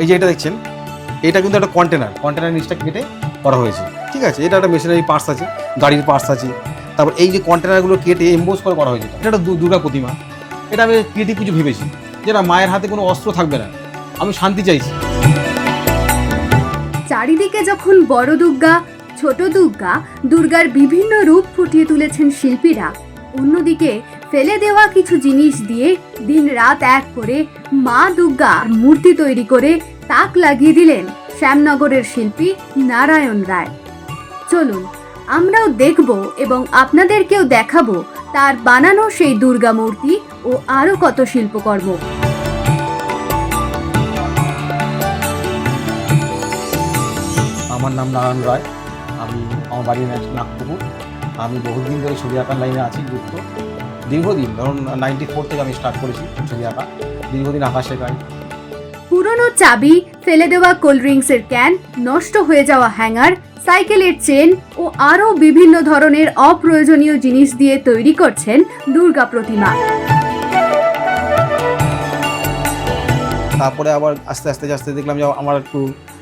এই যে এটা দেখছেন, এটা কিন্তু একটা কন্টেনার কন্টেনার নিচটা কেটে করা হয়েছে। ঠিক আছে, এটা একটা মেশিনারি পার্টস আছে, গাড়ির পার্টস আছে। তারপর এই যে কন্টেনারগুলো কেটে এম্বোজ করে করা হয়েছে, এটা একটা দুর্গা প্রতিমা। এটা আমি ক্রিয়েটিভ কিছু ভেবেছি, যে না, মায়ের হাতে কোনো অস্ত্র থাকবে না। আমি শান্তি চাইছি। চারিদিকে যখন বড় দুর্গা, ছোট দুর্গা, দুর্গার বিভিন্ন রূপ ফুটিয়ে তুলেছেন শিল্পীরা, অন্যদিকে ফেলে দেওয়া কিছু জিনিস দিয়ে দিন রাত এক করে মা দুর্গা মূর্তি তৈরি করে তাক লাগিয়ে দিলেন শ্যামনগরের শিল্পী নারায়ণ রায়। চলুন, আমরাও দেখব এবং আপনাদেরকেও দেখাবো তার বানানো সেই দুর্গা মূর্তি ও আরও কত শিল্পকর্ম। আমার নাম নারায়ণ রায়। আমি আমার বাড়ি নাগ- নাগপুকুর। আমি বহুদিন ধরে ছবি আঁকার লাইনে আছি, যুক্ত। দীর্ঘদিন, ধরুন নাইনটি ফোর থেকে আমি স্টার্ট করেছি ছবি আঁকা দীর্ঘদিন আঁকা শেখাই পুরনো চাবি, ফেলে দেওয়া কোল্ড ড্রিঙ্কসের ক্যান নষ্ট হয়ে যাওয়া হ্যাঙ্গার সাইকেলের চেন ও আরও বিভিন্ন ধরনের অপ্রয়োজনীয় জিনিস দিয়ে তৈরি করছেন দুর্গা প্রতিমা। তারপরে আবার আস্তে আস্তে আস্তে দেখলাম যে আমার একটু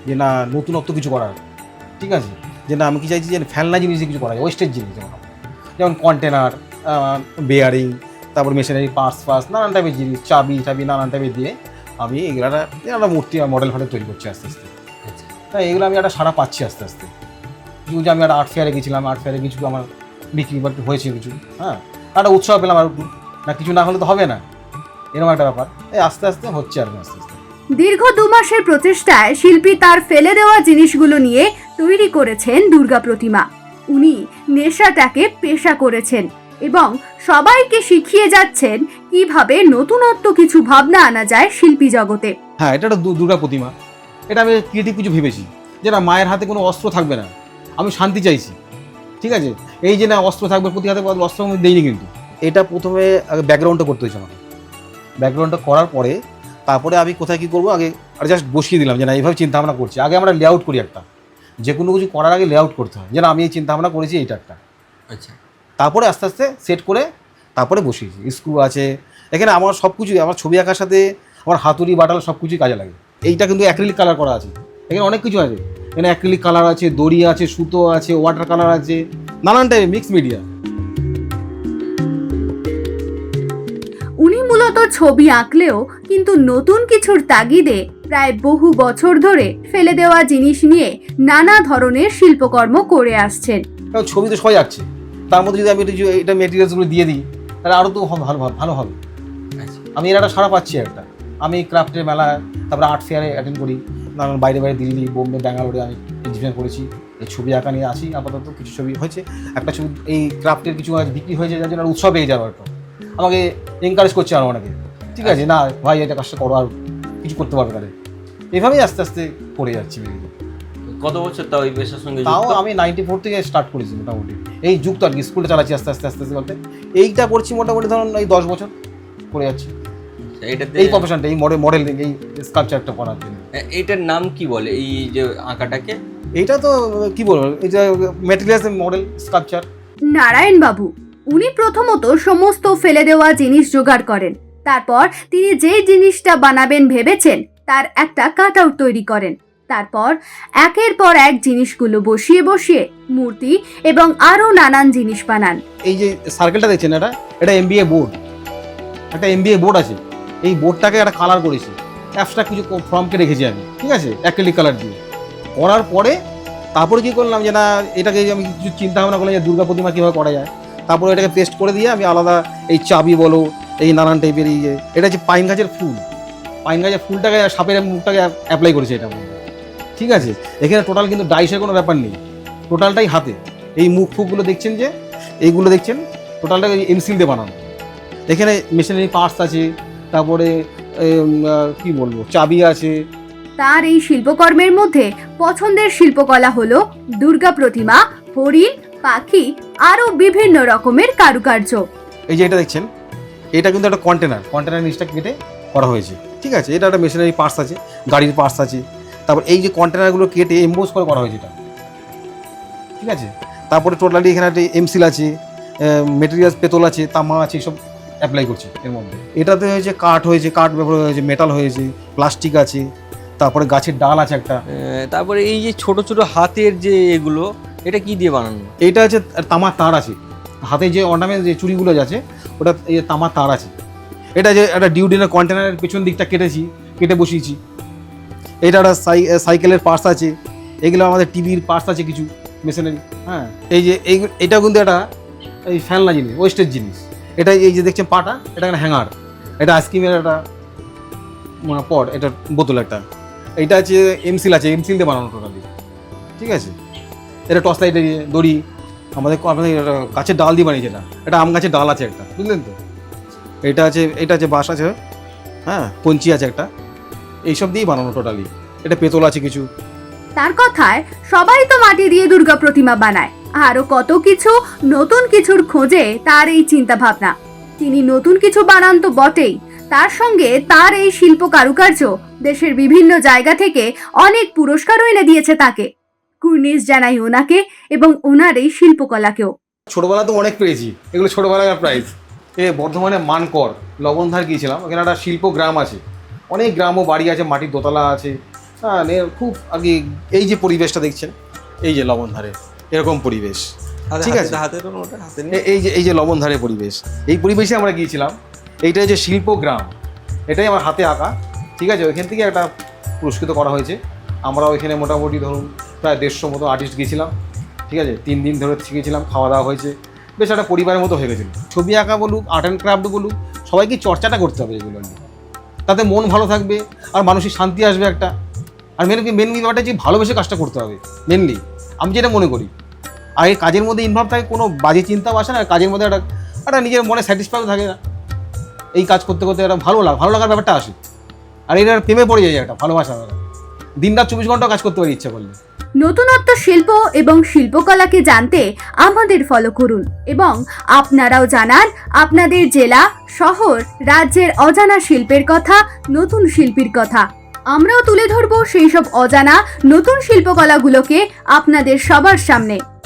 যে না নতুনত্ব কিছু করার। ঠিক আছে? যে না আমি কি চাইছি যে ফেলনা জিনিস কিছু করা যায় ওয়েস্টের জিনিস যেমন যেমন কন্টেনার বেয়ারিং তারপর মেশিনারি পার্স ফার্স নানান টাইপের জিনিস, চাবি চাবি, নানান টাইপের দিয়ে আমি এগুলো একটা মূর্তি মডেল ফডেল তৈরি করছি আস্তে আস্তে। তাই এগুলো আমি একটা সারা পাচ্ছি আস্তে আস্তে। যে আমি একটা আর্ট ফেয়ারে গেছিলাম আর্ট ফেয়ারে কিছু আমার বিক্রি বা একটু হয়েছে কিছু হ্যাঁ। একটা উৎসাহ পেলাম আর না, কিছু না হলে তো হবে না। এরকম একটা ব্যাপার। এই আস্তে আস্তে হচ্ছে আর আস্তে আস্তে। দীর্ঘ দু মাসের প্রচেষ্টায় শিল্পী তার ফেলে দেওয়া জিনিসগুলো নিয়ে তৈরি করেছেন দুর্গা প্রতিমা। উনি নেশাটাকে পেশা করেছেন। এবং সবাইকে শিখিয়ে যাচ্ছেন কীভাবে নতুনত্ব কিছু ভাবনা আনা যায় শিল্পী জগতে। হ্যাঁ এটা একটা দু- দুর্গা প্রতিমা। এটা আমি ক্রিয়েটিভ কিছু ভেবেছি যে না মায়ের হাতে কোনো অস্ত্র থাকবে না। আমি শান্তি চাইছি। ঠিক আছে? এই যে না অস্ত্র থাকবে প্রতি হাতে অস্ত্র আমি দিইনি কিন্তু। এটা প্রথমে আগে ব্যাকগ্রাউন্ডটা করতে হয়েছে আমাকে। ব্যাকগ্রাউন্ডটা করার পরে তারপরে আমি কোথায় কী করব আগে আর জাস্ট বসিয়ে দিলাম যে না এইভাবে চিন্তা ভাবনা করছি। আগে আমরা লেআউট করি একটা। যে কোনো কিছু করার আগে লেআউট করতে হয়। যে না আমি এই চিন্তা ভাবনা করেছি এইটা একটা। আচ্ছা। তারপরে আস্তে আস্তে সেট করে তারপরে বসিয়েছি। স্ক্রু আছে। এখানে আমার সব কিছুই আমার ছবি আঁকার সাথে আমার হাতুড়ি বাটাল সব কিছুই কাজে লাগে। এইটা কিন্তু অ্যাক্রিলিক কালার করা আছে। এখানে অনেক কিছু আছে। এখানে অ্যাক্রিলিক কালার আছে দড়ি আছে সুতো আছে ওয়াটার কালার আছে নানান টাইপের মিক্স মিডিয়া উনি মূলত ছবি আঁকলেও কিন্তু নতুন কিছুর তাগিদে প্রায় বহু বছর ধরে ফেলে দেওয়া জিনিস নিয়ে নানা ধরনের শিল্পকর্ম করে আসছেন। ছবি তো সবাই আঁকছে। তার মধ্যে যদি আমি একটু এটা মেটেরিয়ালসগুলো দিয়ে দিই তাহলে আরও তো ভালো ভালো হবে। আচ্ছা। আমি এর একটা সারা পাচ্ছি একটা। আমি ক্রাফটের মেলা তারপরে আর্ট ফেয়ারে অ্যাটেন্ড করি। নানান বাইরে বাইরে দিল্লি বোম্বে ব্যাঙ্গালোরে আমি এক্সিবিশন করেছি। এই ছবি আঁকা নিয়ে আসি আপাতত কিছু ছবি হয়েছে। একটা ছবি এই ক্রাফটের কিছু বিক্রি হয়েছে যার জন্য উৎসব পেয়ে যাওয়ার একটা। আমাকে এনকারেজ করছে আরও অনেকে। ঠিক আছে না ভাই এটা কাজটা করো আর কিছু করতে পারবে তাহলে এভাবেই আস্তে আস্তে করে যাচ্ছি কত বছর তাও এই পেশার সঙ্গে তাও আমি নাইনটি ফোর থেকে স্টার্ট করেছি মোটামুটি। এই যুক্ত আর কি স্কুলটা চালাচ্ছি আস্তে আস্তে আস্তে আস্তে করতে এইটা করছি মোটামুটি ধরুন এই দশ বছর করে যাচ্ছি। এই প্রফেশনটা এই মডেল মডেল এই স্কাল্পচারটা করার জন্য। এ- এইটার নাম কি বলে? এই যে আঁকাটাকে? এইটা তো কি বলব? এটা মেটেরিয়ালস মডেল স্কাল্পচার নারায়ণ বাবু উনি প্রথমত সমস্ত ফেলে দেওয়া জিনিস জোগাড় করেন। তারপর তিনি যে জিনিসটা বানাবেন ভেবেছেন তার একটা কাট আউট তৈরি করেন। তারপর একের পর এক জিনিসগুলো বসিয়ে বসিয়ে মূর্তি এবং আরও নানান জিনিস বানান। এই যে সার্কেলটা দেখছেন এটা? এটা এমবিএ বোর্ড একটা এমবিএ বোর্ড আছে। এই বোর্ডটাকে একটা কালার করেছি। অ্যাপসটা কিছু ফর্মকে রেখেছি আমি। ঠিক আছে? অ্যাক্রিলিক কালার দিয়ে। করার পরে তারপরে কি করলাম যে না, এটাকে আমি কিছু চিন্তা ভাবনা করলাম যে দুর্গা প্রতিমা কীভাবে করা যায়? তারপরে এটাকে পেস্ট করে দিয়ে আমি আলাদা এই চাবি বলো, এই নানান টাইপের এই যে, এটা হচ্ছে পাইন গাছের ফুল। পাইন গাছের ফুলটাকে, সাপের মুখটাকে অ্যাপ্লাই করেছে এটা মধ্যে ঠিক আছে? এখানে টোটাল কিন্তু ডাইসের কোনো ব্যাপার নেই। টোটালটাই হাতে। এই মুখ ফুকগুলো দেখছেন যে? এইগুলো দেখছেন? টোটালটা এমসিল দিয়ে বানানো। এখানে মেশিনারি পার্টস আছে তারপরে কি বলব চাবি আছে। তার এই শিল্পকর্মের মধ্যে পছন্দের শিল্পকলা হলো দুর্গা প্রতিমা হরিণ পাখি আরও বিভিন্ন রকমের কারুকার্য। এই যে এটা দেখছেন এটা কিন্তু একটা কন্টেনার কন্টেনার নিচটা কেটে করা হয়েছে। ঠিক আছে? এটা একটা মেশিনারি পার্টস আছে গাড়ির পার্টস আছে। তারপর এই যে কন্টেনারগুলো কেটে এমবোজ করে করা হয়েছে এটা। ঠিক আছে? তারপরে টোটালি এখানে একটা এমসিল আছে মেটেরিয়ালস পেতল আছে তামা আছে সব অ্যাপ্লাই করছে এর মধ্যে। এটাতে হয়েছে কাঠ হয়েছে কাঠ ব্যবহার হয়েছে মেটাল হয়েছে প্লাস্টিক আছে তারপরে গাছের ডাল আছে একটা। তারপরে এই যে ছোট ছোট হাতের যে এগুলো এটা কি দিয়ে বানানো? এইটা আছে তামার তার আছে। হাতে যে অর্নামেন্ট যে চুড়িগুলো আছে ওটা এই তামার তার আছে। এটা যে একটা ডিউডিনের কন্টেনারের পেছন দিকটা কেটেছি কেটে বসিয়েছি। এটা একটা সাই সাইকেলের পার্টস আছে। এগুলো আমাদের টিভির পার্টস আছে কিছু মেশিনারি হ্যাঁ? এই যে এই এটা কিন্তু একটা এই ফ্যানলা জিনিস ওয়েস্টের জিনিস। এটা এই যে দেখছেন পাটা এটা একটা হ্যাঙ্গার। এটা আইসক্রিমের একটা মানে পট এটা বোতল একটা। এইটা আছে এমসিল আছে এমসিল দিয়ে বানানো টোটালি ঠিক আছে? এটা টর্চ লাইটের ইয়ে, দড়ি আমাদের এটা গাছের ডাল দিয়ে বানিয়েছে এটা। এটা আম গাছের ডাল আছে একটা বুঝলেন তো? এটা আছে এটা আছে বাঁশ আছে হ্যাঁ? কঞ্চি আছে একটা। এইসব দিয়েই বানানো টোটালি এটা পেতল আছে কিছু। তার কথায় সবাই তো মাটি দিয়ে দুর্গা প্রতিমা বানায়। আরও কত কিছু নতুন কিছুর খোঁজে তার এই চিন্তা ভাবনা তিনি নতুন কিছু বানান তো বটেই। তার সঙ্গে তার এই শিল্প কারুকার্য দেশের বিভিন্ন জায়গা থেকে অনেক পুরস্কারও এনে দিয়েছে তাকে। কুর্নিশ জানাই ওনাকে এবং ওনার এই শিল্পকলাকেও। ছোটোবেলা তো অনেক পেয়েছি এগুলো ছোটোবেলাকার প্রাইজ এ বর্ধমানে মানকর লবণধার গিয়েছিলাম। ওখানে একটা শিল্প গ্রাম আছে। অনেক গ্রাম ও বাড়ি আছে মাটির দোতলা আছে। হ্যাঁ খুব আগে এই যে পরিবেশটা দেখছেন এই যে লবণধারে এরকম পরিবেশ। ঠিক আছে। হাতে এই যে এই যে লবণধারে পরিবেশ এই পরিবেশে আমরা গিয়েছিলাম এইটা হচ্ছে শিল্পগ্রাম এটাই আমার হাতে আঁকা। ঠিক আছে? ওইখান থেকে একটা পুরস্কৃত করা হয়েছে। আমরা ওইখানে মোটামুটি ধরুন প্রায় দেড়শো মতো আর্টিস্ট গিয়েছিলাম। ঠিক আছে? তিন দিন ধরে শিখেছিলাম খাওয়া দাওয়া হয়েছে। বেশ একটা পরিবারের মতো হয়ে গেছিল। ছবি আঁকা বলুক আর্ট অ্যান্ড ক্রাফট বলুক সবাইকে চর্চাটা করতে হবে এগুলো নিয়ে। তাতে মন ভালো থাকবে, আর মানসিক শান্তি আসবে একটা। আর মেন মেনলি ব্যাপারটা যে ভালোবেসে কাজটা করতে হবে মেনলি আমি যেটা মনে করি, আর এই কাজের মধ্যে ইনভলভ থাকে কোনো বাজে চিন্তাও আসে না কাজের মধ্যে একটা একটা নিজের মনে স্যাটিসফাই থাকে না। এই কাজ করতে করতে একটা ভালো লাগ, ভালো লাগার ব্যাপারটা আসে। আর এটা প্রেমে পড়ে যায় একটা ভালোবাসা দিন রাত চব্বিশ ঘণ্টা কাজ করতে পারি ইচ্ছা করলে। নতুনত্ব শিল্প এবং শিল্পকলাকে জানতে আমাদের ফলো করুন এবং আপনারাও জানান আপনাদের জেলা, শহর, রাজ্যের অজানা শিল্পের কথা, নতুন শিল্পীর কথা। আমরাও তুলে ধরব সেই সব অজানা, নতুন শিল্পকলাগুলোকে আপনাদের সবার সামনে।